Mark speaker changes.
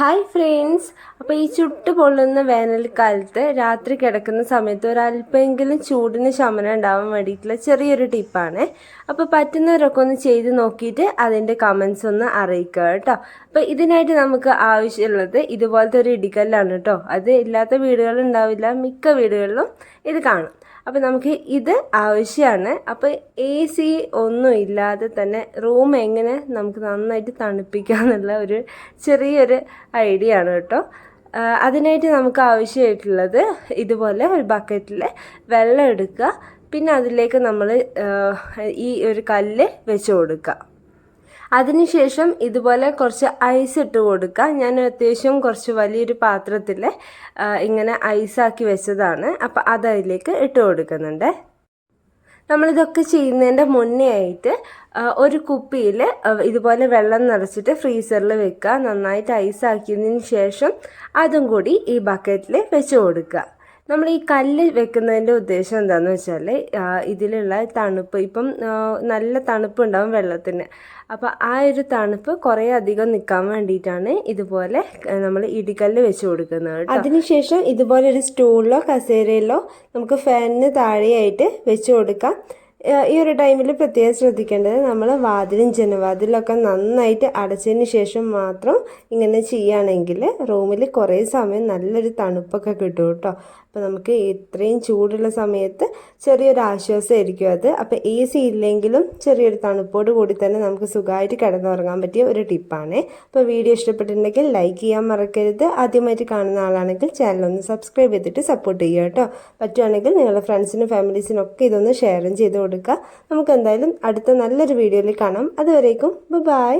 Speaker 1: Hi friends അപ്പോൾ ഈ ചുട്ട് പൊള്ളുന്ന വേനൽക്കാലത്ത് രാത്രി കിടക്കുന്ന സമയത്ത് ഒരല്പമെങ്കിലും ചൂടിന് ശമനം ഉണ്ടാവാൻ വേണ്ടിയിട്ടുള്ള ചെറിയൊരു ടിപ്പാണ്. അപ്പോൾ പറ്റുന്നവരൊക്കെ ഒന്ന് ചെയ്ത് നോക്കിയിട്ട് അതിന്റെ കമൻസ് ഒന്ന് അറിയിക്കുക കേട്ടോ. അപ്പോൾ ഇതിനായിട്ട് നമുക്ക് ആവശ്യമുള്ളത് ഇതുപോലത്തെ ഒരു ഇടിക്കല്ലാണ് കേട്ടോ. അത് ഇല്ലാത്ത വീടുകളുണ്ടാവില്ല മിക്ക വീടുകളിലും ഇത് കാണും. അപ്പോൾ നമുക്ക് ഇത് ആവശ്യമാണ് അപ്പോൾ എ സി ഒന്നും ഇല്ലാതെ തന്നെ റൂം എങ്ങനെ നമുക്ക് നന്നായിട്ട് തണുപ്പിക്കാമെന്നുള്ള ഒരു ചെറിയൊരു ഐഡിയ ആണ് കേട്ടോ. അതിനായിട്ട് നമുക്ക് ആവശ്യമായിട്ടുള്ളത് ഇതുപോലെ ഒരു ബക്കറ്റിൽ വെള്ളം എടുക്കുക. പിന്നെ അതിലേക്ക് നമ്മൾ ഈ ഒരു കല്ല് വെച്ച് കൊടുക്കുക. അതിനുശേഷം ഇതുപോലെ കുറച്ച് ഐസ് ഇട്ട് കൊടുക്കുക. ഞാൻ അത്യാവശ്യം കുറച്ച് വലിയൊരു പാത്രത്തിൽ ഇങ്ങനെ ഐസാക്കി വെച്ചതാണ്. അപ്പോൾ അത് അതിലേക്ക് ഇട്ട് കൊടുക്കുന്നുണ്ട്. നമ്മളിതൊക്കെ ചെയ്യുന്നതിന്റെ മുന്നേ ആയിട്ട് ഒരു കുപ്പിയിൽ ഇതുപോലെ വെള്ളം നിറച്ചിട്ട് ഫ്രീസറിൽ വെക്കുക. നന്നായിട്ട് ഐസാക്കിയതിന് ശേഷം അതും കൂടി ഈ ബക്കറ്റിൽ വെച്ച് കൊടുക്കുക. നമ്മൾ ഈ കല്ല് വെക്കുന്നതിന്റെ ഉദ്ദേശം എന്താണെന്ന് വെച്ചാൽ ഇതിലുള്ള തണുപ്പ്. ഇപ്പം നല്ല തണുപ്പ് ഉണ്ടാവും വെള്ളത്തിന്. അപ്പോൾ ആ ഒരു തണുപ്പ് കുറേ അധികം നിൽക്കാൻ വേണ്ടിയിട്ടാണ് ഇതുപോലെ നമ്മൾ ഇടിക്കല്ല് വെച്ച് കൊടുക്കുന്നത് അതിനുശേഷം ഇതുപോലെ ഒരു സ്റ്റൂളിലോ കസേരയിലോ നമുക്ക് ഫാനിന് താഴെയായിട്ട് വെച്ച് കൊടുക്കാം. ഈ ഒരു ടൈമിൽ പ്രത്യേകം ശ്രദ്ധിക്കേണ്ടത് നമ്മൾ വാതിലും ജനവാതിലൊക്കെ നന്നായിട്ട് അടച്ചതിന് ശേഷം മാത്രം ഇങ്ങനെ ചെയ്യുകയാണെങ്കിൽ റൂമിൽ കുറേ സമയം നല്ലൊരു തണുപ്പൊക്കെ കിട്ടും കേട്ടോ. അപ്പോൾ നമുക്ക് ഇത്രയും ചൂടുള്ള സമയത്ത് ചെറിയൊരു ആശ്വാസമായിരിക്കും അത്. അപ്പോൾ എ സി ഇല്ലെങ്കിലും ചെറിയൊരു തണുപ്പോട് കൂടി തന്നെ നമുക്ക് സുഖമായിട്ട് കിടന്നുറങ്ങാൻ പറ്റിയ ഒരു ടിപ്പാണ്. അപ്പോൾ വീഡിയോ ഇഷ്ടപ്പെട്ടിട്ടുണ്ടെങ്കിൽ ലൈക്ക് ചെയ്യാൻ മറക്കരുത്. ആദ്യമായിട്ട് കാണുന്ന ആളാണെങ്കിൽ ചാനൽ ഒന്ന് സബ്സ്ക്രൈബ് ചെയ്തിട്ട് സപ്പോർട്ട് ചെയ്യുക കേട്ടോ. പറ്റുവാണെങ്കിൽ നിങ്ങളുടെ ഫ്രണ്ട്സിനും ഫാമിലീസിനും ഒക്കെ ഇതൊന്ന് ഷെയറും ചെയ്ത് കൊടുക്കുക. നമുക്ക് എന്തായാലും അടുത്ത നല്ലൊരു വീഡിയോയിൽ കാണാം. അതുവരേക്കും ബൈ